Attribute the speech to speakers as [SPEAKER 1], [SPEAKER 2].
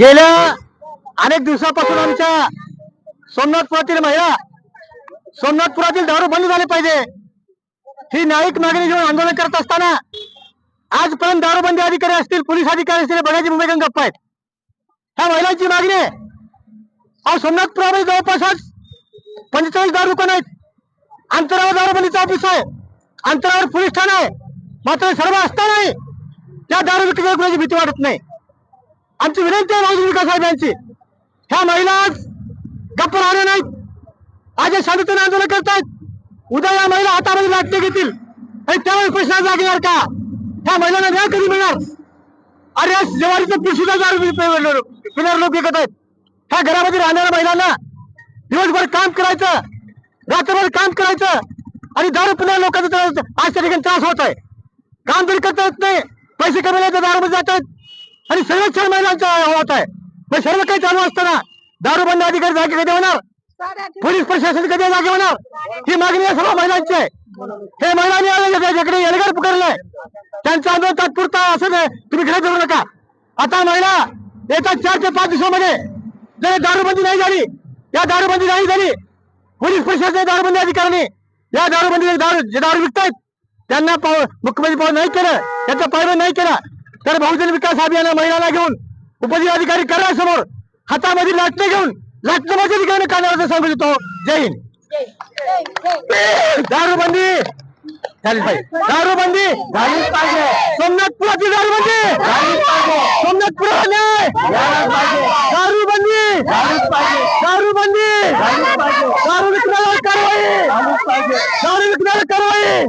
[SPEAKER 1] गेल्या अनेक दिवसापासून आमच्या सोमनाथपुरातील महिला सोमनाथपुरातील दारू बंद झाली पाहिजे. ही न्यायिक मागणी घेऊन आंदोलन करत असताना आजपर्यंत दारूबंदी अधिकारी असतील पोलीस अधिकारी असतील बघायची भूमिका गप्प आहेत ह्या महिलांची मागणी आहे. अहो सोमनाथपुरामध्ये जवळपास आज पंचेचाळीस दारू दुकान आहेत. अंतरावर दारूबंदीचं ऑफिस आहे. अंतरावर पोलीस ठाणा आहे. मात्र सर्व असतानाही त्या दारू विक्री कुणाची भीती वाटत नाही. आमची विनंती आहे राजू विकास साहेब यांची ह्या महिला गप्प राहणार नाहीत. आज या शांततेने आंदोलन करतायत. उद्या या महिला हातामध्ये लाटणे घेतील. आणि त्यावेळी प्रश्न लागणार का? ह्या महिलांना न्याय कधी मिळणार? अरे या जवारीचं पिशुद्धा दारू पिणार लोक विकत आहेत. ह्या घरामध्ये राहणाऱ्या महिलांना दिवसभर काम करायचं रात्रभर काम करायचं आणि दारू पिणाऱ्या लोकांचा त्रास आज त्या ठिकाणी त्रास होत आहे. काम तरी करता येत नाही. पैसे कमी तर दारूमध्ये जात आहेत आणि सर्वेक्षण महिलांचा होत आहे. मग सर्व काही चालू असताना दारूबंद अधिकारी जागे कधी होणार? पोलीस प्रशासन कधी जागे होणार? ही मागणी या सर्व महिलांची आहे. हे महिलांनी त्याच्याकडे एल्गार पुकारलाय. त्यांचा आंदोलन तात्पुरता असं तुम्ही घरात धरू नका. आता महिला येतात चार ते पाच दिवसामध्ये. जर दारूबंदी नाही झाली या दारूबंदी नाही झाली पोलीस प्रशासन दारूबंदी अधिकाऱ्यांनी या दारूबंदी दारू जे दारू विकतायत त्यांना मुख्यमंत्री पावन नाही केलं त्यांचं पायबंद नाही केला तर बहुजन विकास अभियान महिलांना घेऊन उपजिल्हाधिकारी कार्यालयासमोर हातामध्ये लाटणे घेऊन लाटण्यामध्ये ठिकाणी काढण्याचं सांगू देतो जय हिंद. दारूबंदी. झाली पाहिजे. दारूबंदी. झालीच पाहिजे. सोमनाथपुराची दारूबंदी. झालीच पाहिजे. सोमनाथपुरा नाही दारूबंदी. दारूबंदी. दारू विकण्यावर कारवाई. दारू विकण्यावर कारवाई.